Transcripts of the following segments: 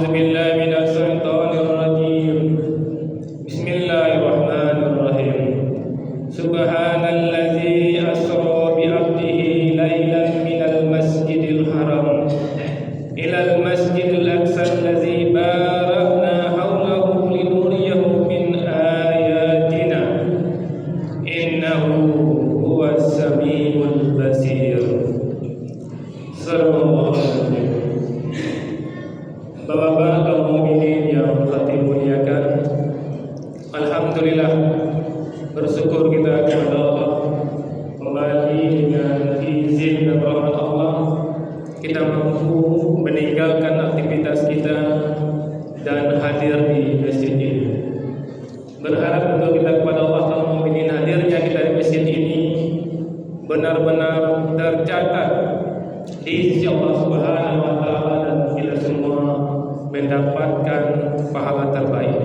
أعوذ بالله Bapak-bapak kaum mukminin mendapatkan pahala terbaik.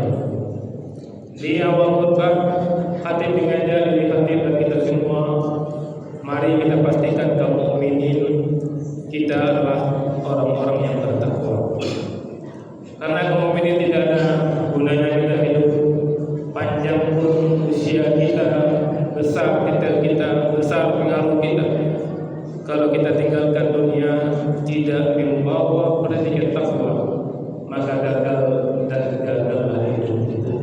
Di awal khutbah hati mengajar dari hati dan kita semua mari kita pastikan kaum mukminin kita adalah orang-orang yang bertakwa. Karena kaum mukminin tidak ada gunanya kita hidup panjang pun usia kita besar kita kita besar pengaruh kita kalau kita tinggalkan dunia tidak membawa predikat takwa maka gagal dan gagal hidup kita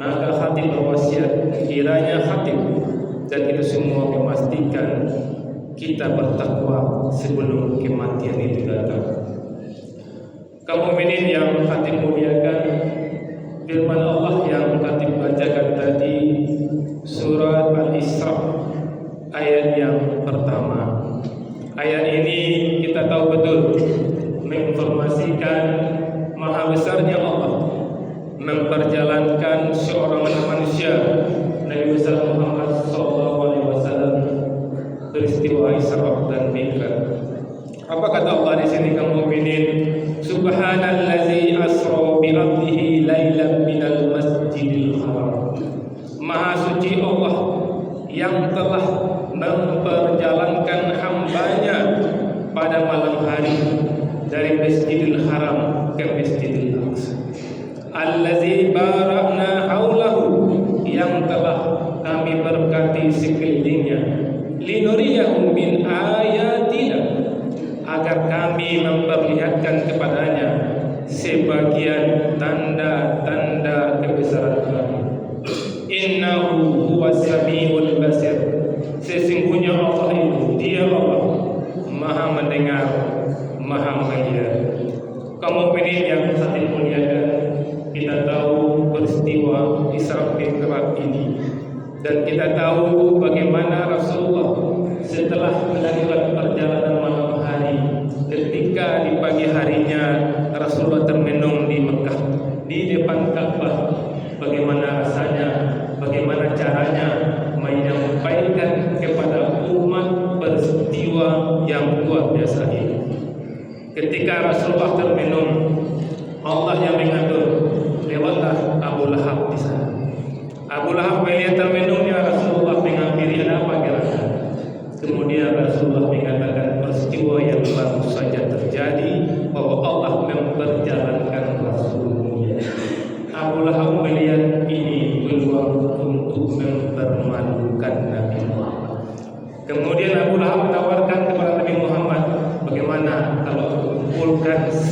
maka hati berwasiat kiranya hati dan kita semua memastikan kita bertakwa sebelum kematian itu datang. Kaum mukminin yang hati muliakan firman Allah yang kami bacakan tadi surat Al-Isra ayat yang pertama. Ayat ini kita tahu betul menginformasikan maha besarnya Allah memperjalankan seorang manusia Nabi besar Muhammad SAW peristiwa Isra dan Mi'raj. Apa kata Allah di sini kaum mukminin? Subhanallazi asra bi 'abdihi lailan minal masjidil haram. Maha suci Allah yang telah memperjalankan hambanya pada malam hari dari Masjidil Haram ke Masjidil Aqsa. Allazi barakna haulahu yang telah kami berkati sekelilingnya linuriyahu min ayatina agar kami memperlihatkan kepadanya sebagian tanda-tanda kebesaran kami. Innahu huwas samiul basir. Sesungguhnya Allah itu Dia Allah Maha mendengar, Maha melihat. Kaum mukminin yang satu muliakan, kita tahu peristiwa Isra Mi'raj ini dan kita tahu bagaimana Rasulullah setelah melakukan perjalanan malam hari ketika di pagi harinya Rasulullah termenung di Mekah di depan Ka'bah bagaimana rasanya bagaimana caranya menyampaikan kepada umat peristiwa yang luar biasa ini. Ketika Rasulullah terminum, Allah yang mengatur lewatlah Abu Lahab di sana. Abu Lahab melihat terminumnya Rasulullah menghampiri ada apa kira-kira. Kemudian Rasulullah mengatakan peristiwa yang baru saja terjadi bahwa Allah memperjalankan Rasulnya. Abu Lahab melihat ini peluang untuk mempermalukan Nabi Muhammad. Kemudian Abu Lahab menawarkan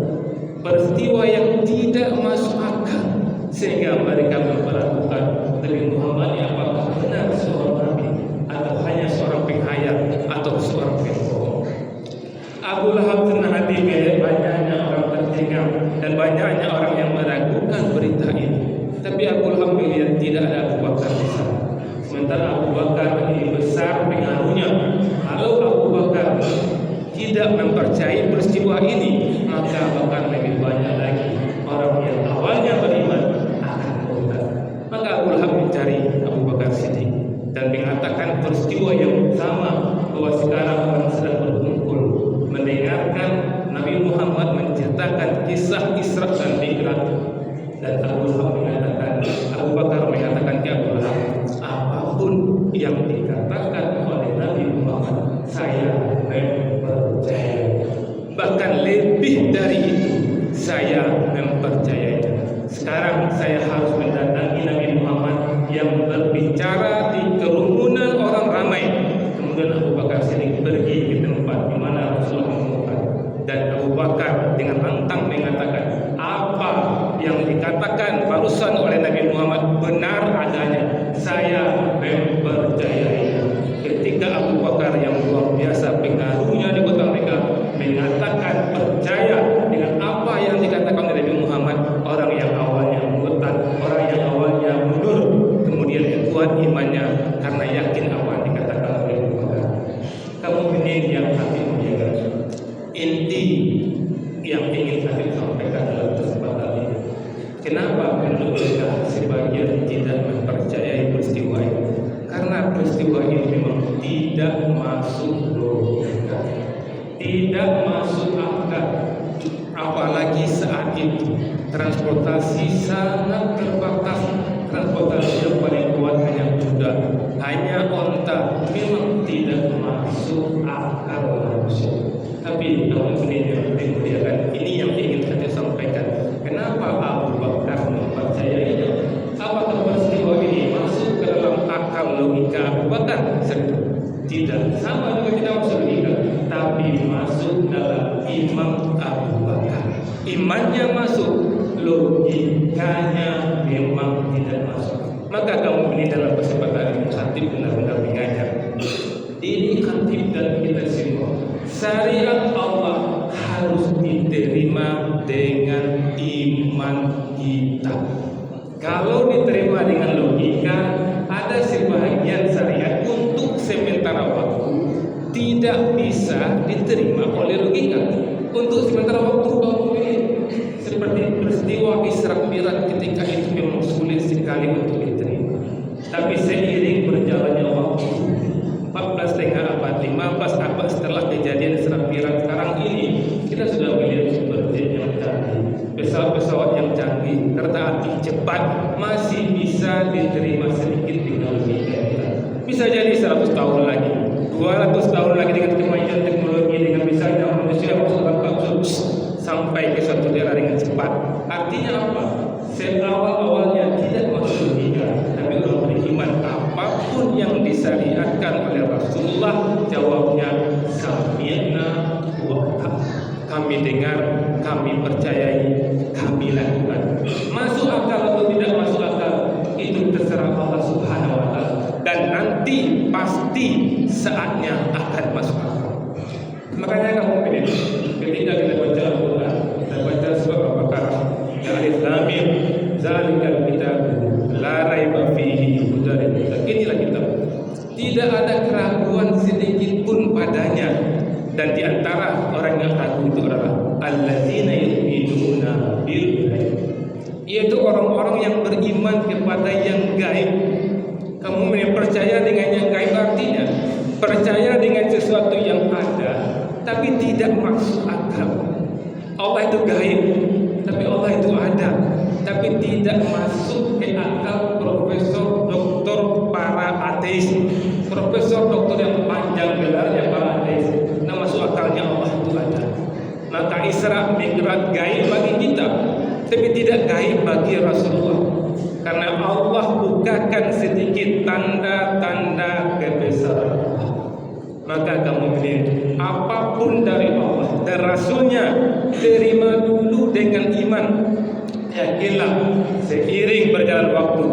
peristiwa yang tidak masuk akal, sehingga mereka memperlakukan Nabi Muhammad yang apakah benar seorang Nabi atau hanya seorang penghayat atau seorang pembohong. Abu Lahab senang hati melihat banyaknya orang tercengang dan banyaknya orang yang meragukan berita ini. Tapi Lahab melihat tidak ada Abu di sana. Sementara Abu Bakar ini besar pengaruhnya. Kalau Abu Bakar tidak mempercayai peristiwa ini, maka bahkan lebih banyak lagi orang yang awalnya beriman akan murtad. Maka Abu Lahab mencari Abu Bakar Siddiq dan mengatakan peristiwa yang sama bahwa sekarang orang sedang berkumpul mendengarkan Nabi Muhammad menceritakan kisah Isra dan Mi'raj dan Abu Lahab mengatakan Abu Bakar mengatakan ke Abu Lahab apa pun yang dikatakan oleh Nabi Muhammad saya mempercayai bahkan lebih dari itu saya mempercayainya sekarang saya harus mendatangi Nabi Muhammad yang berbicara di kerumunan orang ramai kemudian Abu Bakar Siddiq pergi ke tempat di mana Rasulullah menemukan dan Abu Bakar dengan lantang mengatakan apa yang dikatakan barusan oleh Nabi Muhammad benar adanya saya mempercayainya ketika Abu Bakar yang luar biasa pengaruhnya di kota Mekah mengatakan percaya dengan apa yang dikatakan oleh Nabi Muhammad orang yang awalnya murtad orang yang awalnya mundur kemudian kuat imannya karena yakin apa yang dikatakan oleh Abu Bakar kamu ini yang hati menjaga inti yang ingin saya sampaikan dalam kesempatan ini kenapa penduduk Mekah sebagian tidak mempercayai peristiwa ini karena peristiwa ini memang tidak masuk logika tidak masuk akal apalagi saat itu transportasi sangat terbatas transportasi yang paling kuat hanya kuda hanya onta memang tidak masuk akal langsung tapi tahun ini yang dimuliakan ini yang ingin saya sampaikan kenapa Abu Bakar mempercayainya apakah peristiwa ini masuk ke dalam akal logika Abu Bakar tidak sama juga tidak masuk logika tapi masuk dalam imam Abu Bakar imannya masuk logikanya memang tidak masuk maka kamu ini dalam kesempatan ini khatib benar-benar mengajar ini khatib dan kita semua syariat Allah harus diterima dengan iman kita. Kalau diterima dengan logika ada sebagian syariat untuk sementara waktu. Tidak bisa diterima oleh logika. Untuk sementara waktu ini seperti peristiwa Isra Mi'raj ketika itu memang sulit sekali untuk diterima. Tapi seiring berjalannya waktu 14 setengah abad, 15 abad setelah kejadian Isra Mi'raj sekarang ini kita sudah melihat sumber jet yang canggih, pesawat-pesawat yang canggih, kereta api cepat masih bisa diterima sedikit teknologi kita. Bisa jadi 100 tahun lagi, 200 tahun lagi dengan kemajuan teknologi dengan misalnya manusia masuk dalam kapsul sampai ke suatu daerah dengan cepat. Artinya apa? Awal-awalnya tidak masuk tapi orang beriman apa pun yang disyariatkan oleh Rasulullah jawabnya sami'na wa kami dengar, kami percayai, kami lakukan. Masuk akal atau tidak masuk akal itu terserah Allah Subhanahu wa taala nanti pasti saatnya akan masuk. Makanya kamu pilih ketika kita baca Al-Quran, kita baca surah Al-Baqarah, ya alif lam mim, zalikal kitab la raiba fihi. Inilah kitab. Tidak ada keraguan sedikit pun padanya dan di antara orang yang ragu itu adalah alladzina yu'minuna bil ghaib. Yaitu orang-orang yang beriman kepada yang gaib. Kamu percaya dengan yang gaib artinya percaya dengan sesuatu yang ada tapi tidak masuk akal. Allah itu gaib, tapi Allah itu ada. Tapi tidak masuk ke akal profesor doktor para ateis. Profesor doktor yang panjang gelarnya para ateis. Nah masuk akalnya Allah itu ada. Maka Isra Mi'raj gaib bagi kita, tapi tidak gaib bagi Rasulullah. Karena Allah bukakan sedikit tanda-tanda kebesaran Allah. Maka kamu ini apa pun dari Allah dan Rasulnya terima dulu dengan iman. Yakinlah seiring berjalan waktu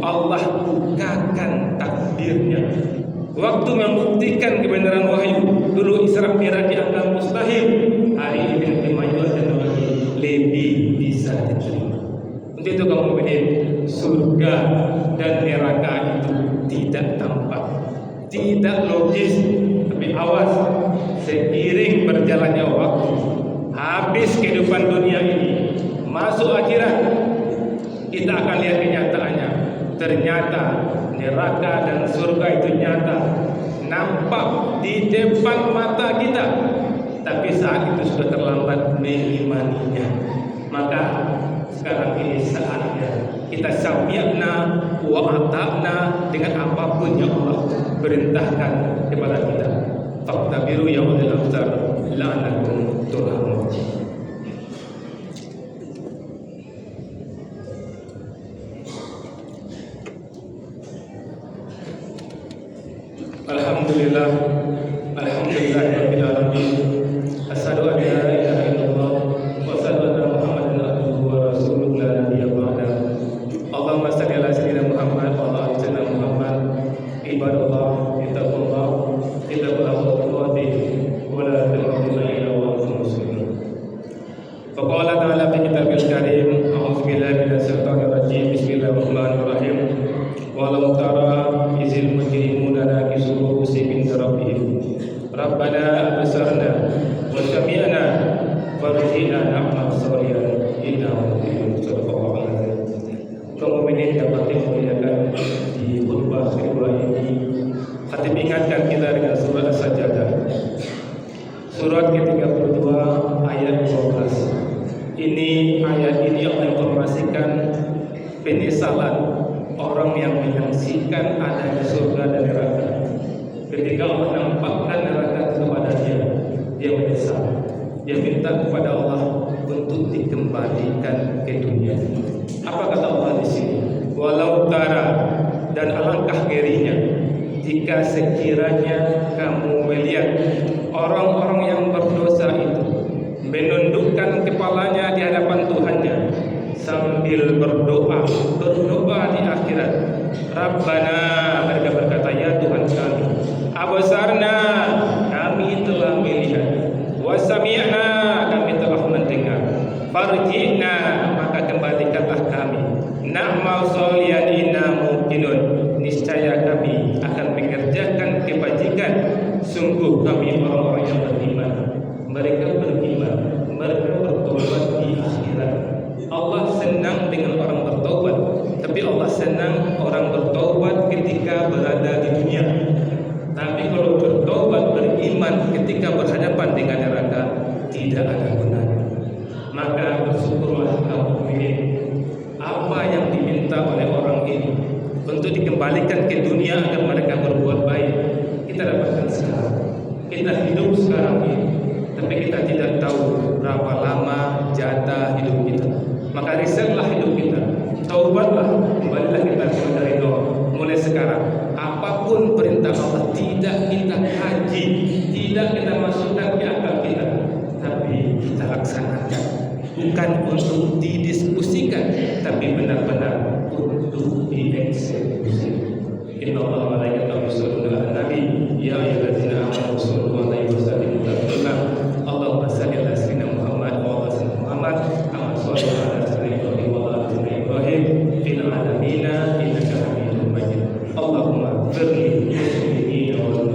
Allah bukakan takdirnya. Waktu membuktikan kebenaran wahyu dulu Isra Mi'raj dianggap mustahil. Hari ini dengan lebih bisa diterima. Untuk itu kamu ini surga dan neraka itu tidak tampak, tidak logis, tapi awas seiring berjalannya waktu habis kehidupan dunia ini masuk akhirat kita akan lihat kenyataannya. Ternyata neraka dan surga itu nyata nampak di depan mata kita. Tapi saat itu sudah terlambat mengimaninya. Maka sekarang ini saatnya. Kita sami'na wa ata'na dengan apa pun yang Allah. Perintahkan kepada kita. Faqtabiru ya ulil absar la'allakum turhamun. Alhamdulillah Alhamdulillah Rabbil Walau tara izil mujrimuna nakisu ru'usihim inda rabbihim Rabbana absarna wa sami'na farji'na na'mal salihan inna rabbihim sadaqallahu alaihi kaum mukminin yang dapat dimuliakan di khutbah kedua ini Khatib ingatkan kita dengan surat As-Sajdah Surat ke-32 ayat 12 Ini ayat ini Allah informasikan penyesalan orang yang menyaksikan adanya surga dan neraka. Ketika Allah nampakkan neraka kepada dia, dia menyesal. Dia minta kepada Allah untuk dikembalikan ke dunia. Apa kata Allah di sini? Walau tara dan alangkah ngerinya jika sekiranya kamu melihat orang-orang yang berdosa itu menundukkan kepalanya di hadapan Tuhannya sambil berdoa i have Paulo lá. Fil alamin innaka Hamidum Majid. Allahumma ighfir lil muslimina wal